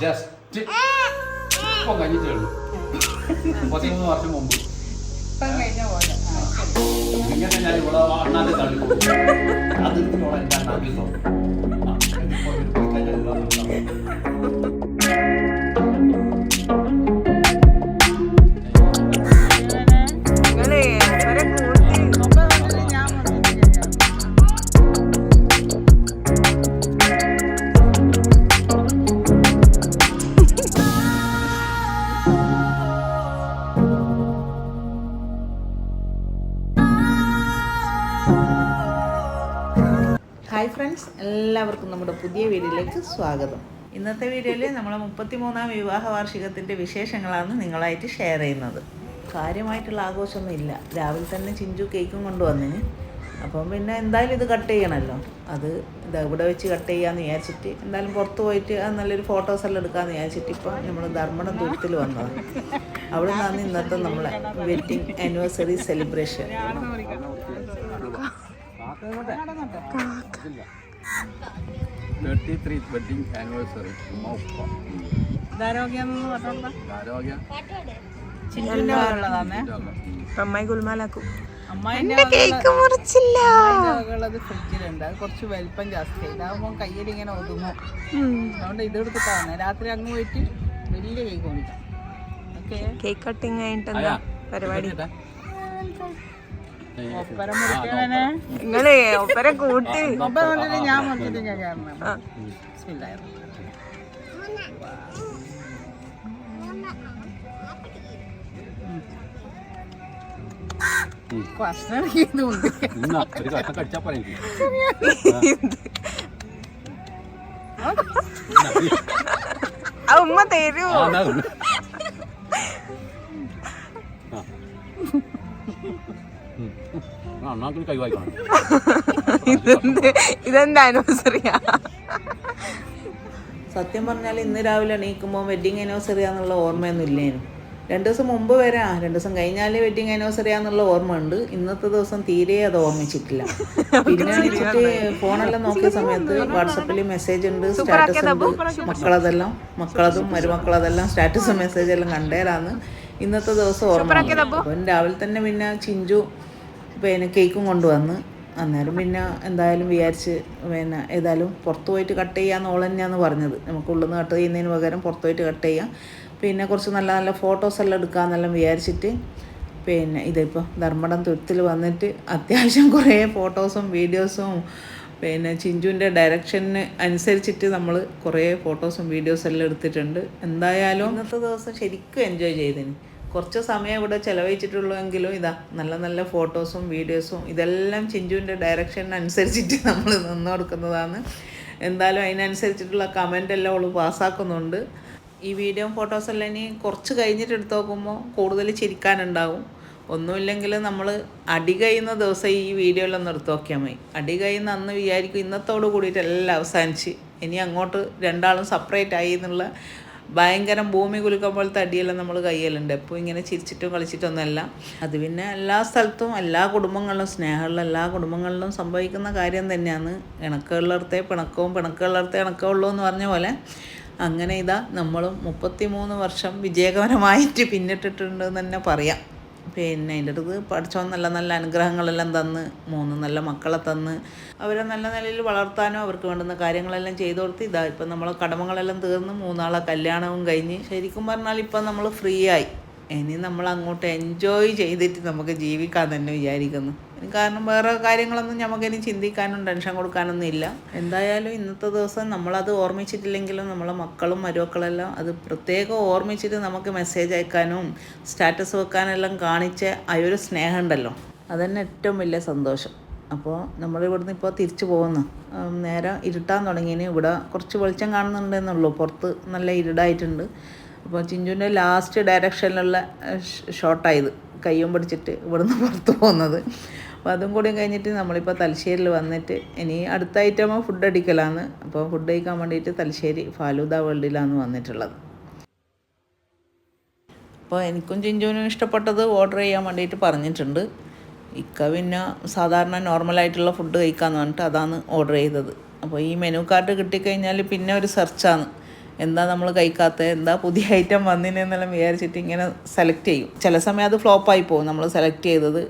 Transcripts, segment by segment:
Just ഇപ്പം കഴിഞ്ഞിട്ടേ ഉള്ളൂ മുപ്പത്തിമൂന്ന് വർഷം മുമ്പ്. ഇങ്ങനെ ഞാൻ ഇവിടെ അണ്ണാന്റെ തള്ളി കൊടുത്തു അതിർത്തിയോളം എന്റെ ഹായ് ഫ്രണ്ട്സ് എല്ലാവർക്കും നമ്മുടെ പുതിയ വീഡിയോയിലേക്ക് സ്വാഗതം. ഇന്നത്തെ വീഡിയോയിൽ നമ്മൾ മുപ്പത്തിമൂന്നാം വിവാഹ വാർഷികത്തിന്റെ വിശേഷങ്ങളാണ് നിങ്ങളായിട്ട് ഷെയർ ചെയ്യുന്നത്. കാര്യമായിട്ടുള്ള ആഘോഷമൊന്നും ഇല്ല. രാവിലെ തന്നെ ചിഞ്ചു കേക്കും കൊണ്ടുവന്നിന്. അപ്പം പിന്നെ എന്തായാലും ഇത് കട്ട് ചെയ്യണമല്ലോ അത് ഇത് ഇവിടെ വെച്ച് കട്ട് ചെയ്യാമെന്ന് വിചാരിച്ചിട്ട് എന്തായാലും പുറത്ത് പോയിട്ട് അത് നല്ലൊരു ഫോട്ടോസ് എല്ലാം എടുക്കാമെന്ന് വിചാരിച്ചിട്ട് ഇപ്പോൾ നമ്മൾ ധർമ്മടം തുരുത്തിൽ വന്നതാണ് അവിടെ നിന്നാണ് ഇന്നത്തെ നമ്മളെ wedding anniversary celebration thirty three wedding anniversary ഉമ്മ ഉപ്പ. ഇതാരോഗ്യം എന്ന് പറഞ്ഞോണ്ടാ ആരോഗ്യ ചിഞ്ചുവിന്റെ വകയുള്ളതാണേ അമ്മായി ഗുൽമാലാക്കും. അമ്മായിന്റെ കേക്ക് മുറിച്ചില്ല. ഫ്രിഡ്ജിലുണ്ട്. അത് കുറച്ച് വലിപ്പം ജാസ്തി ഇതാകുമ്പോൾ കയ്യിൽ ഇങ്ങനെ ഒതുങ്ങും. അതുകൊണ്ട് ഇത് എടുത്തിട്ടാണ്. രാത്രി അങ്ങ് പോയിട്ട് വലിയ കേക്ക് കൊണ്ടിട്ടാ ഓക്കെ കേക്ക് കട്ടിങ് കഴിഞ്ഞിട്ട് പരിപാടി? നിങ്ങളെ ഒപ്പരെ കൂട്ടി. ഒപ്പ കൊണ്ടിട്ട് ഞാൻ ആ. ബിസ്മില്ലാഹിർ ഭക്ഷണം ഉമ്മ തരൂ. അണ്ണാക്കിന് കൈ വായിക്കണം ഇതെന്ത് ഇതെന്താ ആനിവേഴ്സറിയാ സത്യം പറഞ്ഞാൽ ഇന്ന് രാവിലെ എണീക്കുമ്പോൾ വെഡിങ് ആനിവേഴ്സറി ആണെന്നുള്ള ഓർമ്മയൊന്നും ഇല്ലേനു. രണ്ട് ദിവസം മുമ്പ് വരെ. ആ രണ്ട് ദിവസം കഴിഞ്ഞാലേ വെഡിങ് ആനിവേഴ്സറി ആണെന്നുള്ള ഓർമ്മ ഉണ്ട് ഇന്നത്തെ ദിവസം തീരെ അത് ഓർമ്മിച്ചിട്ടില്ല. പിന്നെ എണീച്ചിട്ട് ഫോണെല്ലാം നോക്കിയ സമയത്ത് വാട്സപ്പിൽ മെസ്സേജ് ഉണ്ട് സ്റ്റാറ്റസ് ഉണ്ട് മക്കളതെല്ലാം മക്കളതും മരുമക്കളതെല്ലാം സ്റ്റാറ്റസും മെസ്സേജെല്ലാം കണ്ടേരാന്ന് ഇന്നത്തെ ദിവസം ഓർമ്മ രാവിലെ തന്നെ പിന്നെ ചിഞ്ചു പിന്നെ കേക്കും കൊണ്ടുവന്ന് അന്നേരം പിന്നെ എന്തായാലും വിചാരിച്ച് പിന്നെ ഏതായാലും പുറത്ത് പോയിട്ട് കട്ട് ചെയ്യാന്ന് ഓൾ തന്നെയാന്ന് പറഞ്ഞത്. നമുക്ക് ഉള്ളിൽ നിന്ന് കട്ട് ചെയ്യുന്നതിന് പകരം പുറത്ത് പോയിട്ട് കട്ട് ചെയ്യാം. പിന്നെ കുറച്ച് നല്ല നല്ല ഫോട്ടോസ് എല്ലാം എടുക്കാമെന്നെല്ലാം വിചാരിച്ചിട്ട് പിന്നെ ഇതിപ്പോൾ ധർമ്മടം തുരുത്തിൽ വന്നിട്ട് അത്യാവശ്യം കുറേ ഫോട്ടോസും വീഡിയോസും പിന്നെ ചിഞ്ചുവിന്റെ ഡയറക്ഷന് അനുസരിച്ചിട്ട് നമ്മൾ കുറേ ഫോട്ടോസും വീഡിയോസും എല്ലാം എടുത്തിട്ടുണ്ട്. എന്തായാലും ഇന്നത്തെ ദിവസം ശരിക്കും എൻജോയ് ചെയ്തിന്. കുറച്ച് സമയം ഇവിടെ ചിലവഴിച്ചിട്ടുള്ളൂവെങ്കിലും ഇതാ നല്ല നല്ല ഫോട്ടോസും വീഡിയോസും ഇതെല്ലാം ചിഞ്ചുവിന്റെ ഡയറക്ഷനനുസരിച്ചിട്ട് നമ്മൾ നിന്ന് കൊടുക്കുന്നതാണ്. എന്തായാലും അതിനനുസരിച്ചിട്ടുള്ള കമന്റ് എല്ലാം അവൾ പാസ്സാക്കുന്നുണ്ട്. ഈ വീഡിയോയും ഫോട്ടോസെല്ലാം ഇനി കുറച്ച് കഴിഞ്ഞിട്ട് എടുത്ത് നോക്കുമ്പോൾ കൂടുതൽ ചിരിക്കാനുണ്ടാവും. ഒന്നുമില്ലെങ്കിൽ നമ്മൾ അടി കഴിയുന്ന ദിവസം ഈ വീഡിയോയിലൊന്ന് എടുത്ത് നോക്കിയാൽ മതി. അടി കഴിയുന്ന അന്ന് വിചാരിക്കും ഇന്നത്തോട് കൂടിയിട്ട് എല്ലാം അവസാനിച്ച്. ഇനി അങ്ങോട്ട് രണ്ടാളും സെപ്പറേറ്റ് ആയി എന്നുള്ള ഭയങ്കരം ഭൂമി കുലുക്കം പോലത്തെ അടിയെല്ലാം നമ്മൾ കയ്യിലുണ്ട്. എപ്പോൾ ഇങ്ങനെ ചിരിച്ചിട്ടും കളിച്ചിട്ടൊന്നുമല്ല. അത് പിന്നെ എല്ലാ സ്ഥലത്തും എല്ലാ കുടുംബങ്ങളിലും സ്നേഹമുള്ള എല്ലാ കുടുംബങ്ങളിലും സംഭവിക്കുന്ന കാര്യം തന്നെയാണ്. ഇണക്കമുള്ളിടത്തെ പിണക്കവും പിണക്കമുള്ളിടത്തെ ഇണക്കമുള്ളൂ എന്ന് പറഞ്ഞ പോലെ അങ്ങനെ ഇതാ നമ്മളും മുപ്പത്തി മൂന്ന് വർഷം വിജയകരമായിട്ട് പിന്നിട്ടിട്ടുണ്ട് എന്ന് തന്നെ പറയാം. പിന്നെ അതിന്റെ അടുത്ത് പഠിച്ചോ നല്ല നല്ല അനുഗ്രഹങ്ങളെല്ലാം തന്ന് മൂന്ന് നല്ല മക്കളെ തന്ന്. അവരെ നല്ല നിലയിൽ വളർത്താനോ അവർക്ക് വേണ്ടുന്ന കാര്യങ്ങളെല്ലാം ചെയ്തു കൊടുത്ത് ഇതാ ഇപ്പം നമ്മൾ കടമകളെല്ലാം തീർന്ന് മൂന്നാളെ കല്യാണവും കഴിഞ്ഞ് ശരിക്കും പറഞ്ഞാൽ ഇപ്പം നമ്മൾ ഫ്രീ ആയി. ഇനി നമ്മൾ അങ്ങോട്ട് എൻജോയ് ചെയ്തിട്ട് നമുക്ക് ജീവിക്കാൻ തന്നെ വിചാരിക്കുന്നു. കാരണം വേറെ കാര്യങ്ങളൊന്നും നമുക്കിനി ചിന്തിക്കാനും ടെൻഷൻ കൊടുക്കാനൊന്നും ഇല്ല. എന്തായാലും ഇന്നത്തെ ദിവസം നമ്മളത് ഓർമ്മിച്ചിട്ടില്ലെങ്കിലും നമ്മളെ മക്കളും മരുമക്കളെല്ലാം അത് പ്രത്യേകം ഓർമ്മിച്ചിട്ട് നമുക്ക് മെസ്സേജ് അയക്കാനും സ്റ്റാറ്റസ് വെക്കാനെല്ലാം കാണിച്ച ആ ഒരു സ്നേഹം ഉണ്ടല്ലോ. അതന്നെ ഏറ്റവും വലിയ സന്തോഷം. അപ്പോൾ നമ്മൾ ഇവിടുന്ന് ഇപ്പോൾ തിരിച്ചു പോകുന്നു. നേരം നേരെ ഇരുട്ടാൻ തുടങ്ങിയതിന് ഇവിടെ കുറച്ച് വെളിച്ചം കാണുന്നുണ്ടെന്നുള്ളൂ. പുറത്ത് നല്ല ഇരുടായിട്ടുണ്ട്. അപ്പോൾ ചിഞ്ചുവിന്റെ ലാസ്റ്റ് ഡയറക്ഷനിലുള്ള ഷോട്ടായത് കയ്യും പിടിച്ചിട്ട് ഇവിടുന്ന് പുറത്ത് പോകുന്നത്. അപ്പോൾ അതും കൂടി കഴിഞ്ഞിട്ട് നമ്മളിപ്പോൾ തലശ്ശേരിയിൽ വന്നിട്ട് ഇനി അടുത്ത ഐറ്റമോ ഫുഡ് അടിക്കലാണ് അപ്പോൾ ഫുഡ് കഴിക്കാൻ വേണ്ടിയിട്ട് തലശ്ശേരി ഫാലൂദ വേൾഡിലാണ് വന്നിട്ടുള്ളത്. അപ്പോൾ എനിക്കും ചിഞ്ചുവിനും ഇഷ്ടപ്പെട്ടത് ഓർഡർ ചെയ്യാൻ വേണ്ടിയിട്ട് പറഞ്ഞിട്ടുണ്ട്. ഇക്ക പിന്നെ സാധാരണ നോർമലായിട്ടുള്ള ഫുഡ് കഴിക്കാമെന്ന് പറഞ്ഞിട്ട് അതാണ് ഓർഡർ ചെയ്തത്. അപ്പോൾ ഈ മെനു കാർഡ് കിട്ടിക്കഴിഞ്ഞാൽ പിന്നെ ഒരു സെർച്ചാണ് എന്താ നമ്മൾ കഴിക്കാത്തത്? എന്താ പുതിയ ഐറ്റം വന്നിനെന്നെല്ലാം വിചാരിച്ചിട്ട് ഇങ്ങനെ സെലക്ട് ചെയ്യും. ചില സമയം അത് ഫ്ലോപ്പായി പോകും. നമ്മൾ സെലക്ട് ചെയ്തത്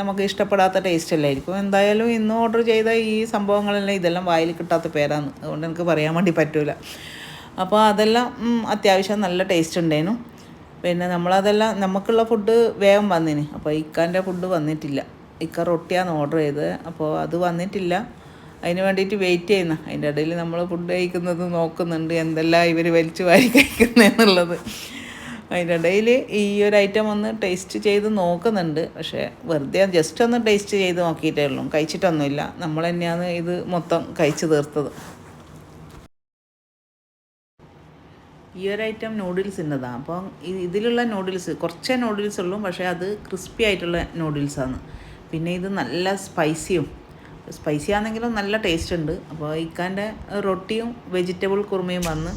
നമുക്ക് ഇഷ്ടപ്പെടാത്ത ടേസ്റ്റ് അല്ലായിരിക്കും എന്തായാലും ഇന്ന് ഓർഡർ ചെയ്ത ഈ സംഭവങ്ങളെല്ലാം ഇതെല്ലാം വായിൽ കിട്ടാത്ത പേരാണ് അതുകൊണ്ട് എനിക്ക് പറയാൻ വേണ്ടി പറ്റൂല. അപ്പോൾ അതെല്ലാം അത്യാവശ്യം നല്ല ടേസ്റ്റ് ഉണ്ടായിരുന്നു. പിന്നെ നമ്മളതെല്ലാം നമുക്കുള്ള ഫുഡ് വേഗം വന്നിന്. അപ്പോൾ ഇക്കാന്റെ ഫുഡ് വന്നിട്ടില്ല. ഇക്ക റൊട്ടിയാണ് ഓർഡർ ചെയ്തത്. അപ്പോൾ അത് വന്നിട്ടില്ല. അതിന് വേണ്ടിയിട്ട് വെയിറ്റ് ചെയ്യുന്ന. അതിന്റെ ഇടയിൽ നമ്മൾ ഫുഡ് കഴിക്കുന്നത് നോക്കുന്നുണ്ട്. എന്തെല്ലാം ഇവർ വലിച്ചു വാരി കഴിക്കുന്നതെന്നുള്ളത് അതിന്റെ ഇടയിൽ ഈ ഒരു ഐറ്റം ഒന്ന് ടേസ്റ്റ് ചെയ്ത് നോക്കുന്നുണ്ട്. പക്ഷേ വെറുതെ ജസ്റ്റ് ഒന്ന് ടേസ്റ്റ് ചെയ്ത് നോക്കിയിട്ടേ ഉള്ളൂ. കഴിച്ചിട്ടൊന്നുമില്ല. നമ്മൾ തന്നെയാണ് ഇത് മൊത്തം കഴിച്ചു തീർത്തത്. ഈ ഒരു ഐറ്റം നൂഡിൽസിന്റെതാണ് അപ്പം ഇതിലുള്ള നൂഡിൽസ് കുറച്ചേ നൂഡിൽസ് ഉള്ളൂ. പക്ഷേ അത് ക്രിസ്പി ആയിട്ടുള്ള നൂഡിൽസാണ് പിന്നെ ഇത് നല്ല സ്പൈസിയും സ്പൈസി ആണെങ്കിലും നല്ല ടേസ്റ്റ് ഉണ്ട്. അപ്പോൾ ഇക്കാന്റെ റൊട്ടിയും വെജിറ്റബിൾ കുറുമയും വന്ന്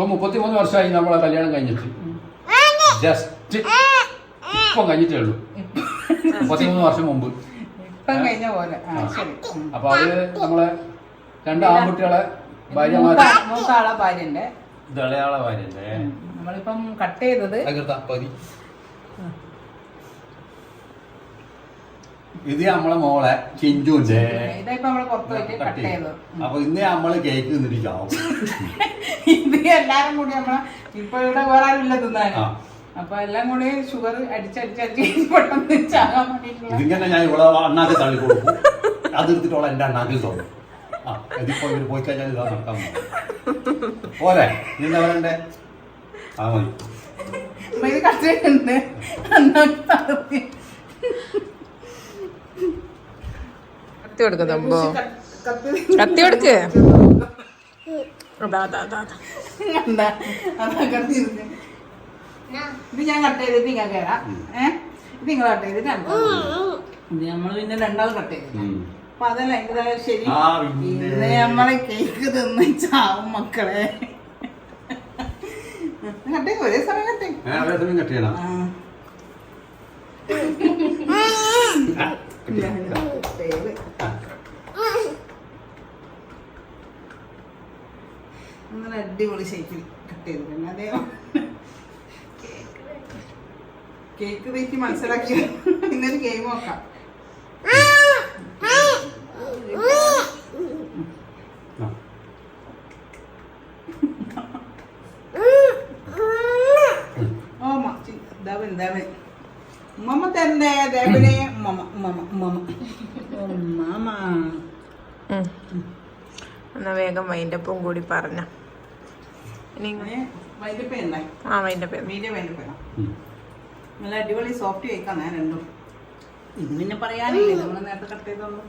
ഇപ്പൊ മുപ്പത്തിമൂന്ന് വർഷമായി നമ്മളെ കല്യാണം കഴിഞ്ഞിട്ട്. ജസ്റ്റ് ഇപ്പം കഴിഞ്ഞിട്ടേ ഉള്ളൂ. മുപ്പത്തിമൂന്ന് വർഷം മുമ്പ്. കഴിഞ്ഞ പോലെ. ആ അപ്പൊ അത് നമ്മളെ രണ്ട് ആൺകുട്ടികളെ ഭാര്യമാരെ മൂത്ത- ഭാര്യന്റെ. ഭാര്യന്റെ. നമ്മളിപ്പം കട്ട് ചെയ്തത് ഇത് നമ്മളെ മോളെ ചിഞ്ചു അപ്പൊ ഇന്ന് നമ്മൾ കേക്ക് തിന്നിരിക്കാവും ഇത് എല്ലാരും കൂടി നമ്മളെ ഇപ്പൊ ഇവിടെ വേറെ ആരുമില്ല തിന്നാൻ അപ്പൊ എല്ലാം കൂടി ഷുഗർ അടിച്ചടിച്ചടിച്ച് പെട്ടെന്ന് ചാകാൻ വേണ്ടിട്ടുള്ള ഇതിങ്ങനെ ഞാൻ ഇവിടെ അണ്ണാക്ക് തള്ളി കൊടുക്കും. എടുത്തിട്ടോളാം എന്റെ അണ്ണാക്കിൽ തോന്നും. ആ ഇതിപ്പോ ഇവർ പോയി കഴിഞ്ഞാൽ ഇതാ നടക്കാൻ പോരെ നിന്നെ വരണ്ടേ ആ മതി. അപ്പൊ ഇത് കട്ട് ചെയ്യുന്നുണ്ട് അന്നൊക്കെ തളർത്തി. കത്തി കൊടുക്ക്. സംഭവം കത്തി- കൊടുക്ക്. ഇത് ഞാൻ കട്ട് ചെയ്തിട്ട് നിങ്ങൾ കയറാം ഏഹ് ഇത് നിങ്ങൾ കട്ട് ചെയ്തിട്ട് നമ്മൾ പിന്നെ രണ്ടാൾ കട്ട് ചെയ്തു ഉം. അപ്പൊ അതല്ല എന്തായാലും ശരി. ഇന്ന് നമ്മളെ കേക്ക് തിന്ന് ചാവും മക്കളെ. കട്ട് ഒരേ സമയം കട്ട് ഒരേ സമയം കട്ട് ചെയ്യണം. നല്ല അടിപൊളി ഷേപ്പിൽ കട്ട് ചെയ്തിട്ടുണ്ട്. പിന്നെ അതേ. കേക്ക് വെച്ച് മനസ്സിലാക്കി. ഇന്നൊരു ഗെയിം നോക്കാം. ഓ ദവൻ ദവൻ ഉമ്മമ്മ തന്നെ ദേവനെ എന്നാ വേഗം വൈൻഡപ്പും കൂടി പറഞ്ഞ. ആ വൈൻഡപ്പ്. നല്ല അടിപൊളി സോഫ്റ്റ് കേക്കാ ഞാൻ രണ്ടും. പിന്നെ പറയാനില്ലേ? നമ്മൾ നേരത്തെ കട്ട് ചെയ്തോളൂ.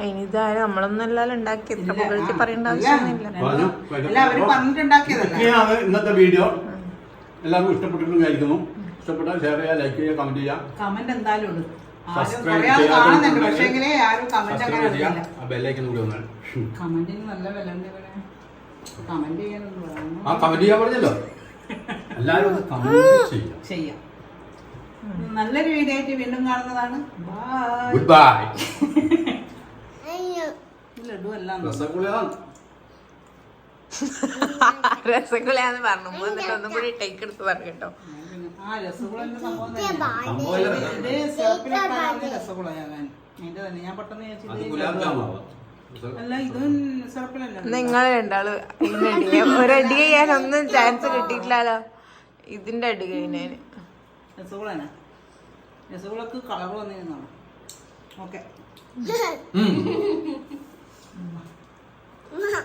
അതിനിതാരും നമ്മളൊന്നും ഉണ്ടാക്കി എത്ര പുകഴ്ത്തി പറയേണ്ട ആവശ്യമൊന്നുമില്ല. ഇതൊക്കെയാണ് ഇന്നത്തെ വീഡിയോ. എല്ലാവർക്കും ഇഷ്ടപ്പെട്ടിട്ടുണ്ടായിരിക്കുന്നു ഇഷ്ടപ്പെട്ടാൽ ഷെയർ ചെയ്യുക ലൈക്ക് ചെയ്യുക കമന്റ് ചെയ്യുക. കമന്റ് എന്തായാലും ഉണ്ട് പറഞ്ഞല്ലോ. എല്ലാവരും ഒന്ന് കമന്റ് ചെയ്യുക ചെയ്യാം. നല്ലൊരു വീഡിയോ ആയിട്ട് വീണ്ടും കാണുന്നതാണ്. ബൈ ഗുഡ് ബൈ ലഡു എല്ലാം രസഗുളയാന്ന് പറഞ്ഞു. എന്നിട്ട് ഒന്നും കൂടി ടേക്ക് എടുത്ത് പറഞ്ഞു കേട്ടോ. ആ സംഭവം ഇത് സിറപ്പിലിട്ടാണ് ഞാൻ. തന്നെ. ഞാൻ പെട്ടെന്ന് അല്ല ഇതും സിറപ്പിലല്ല നിങ്ങൾ രണ്ടാൾ ഒരു അടി ചെയ്യാൻ ഒന്നും ചാൻസ് കിട്ടിയിട്ടില്ലല്ലോ. ഇതിന്റെ അടി കഴിഞ്ഞാൽ രസഗുളാണ് രസഗുളക്ക് കളർ വന്നിരുന്നാണ് ഓക്കെ.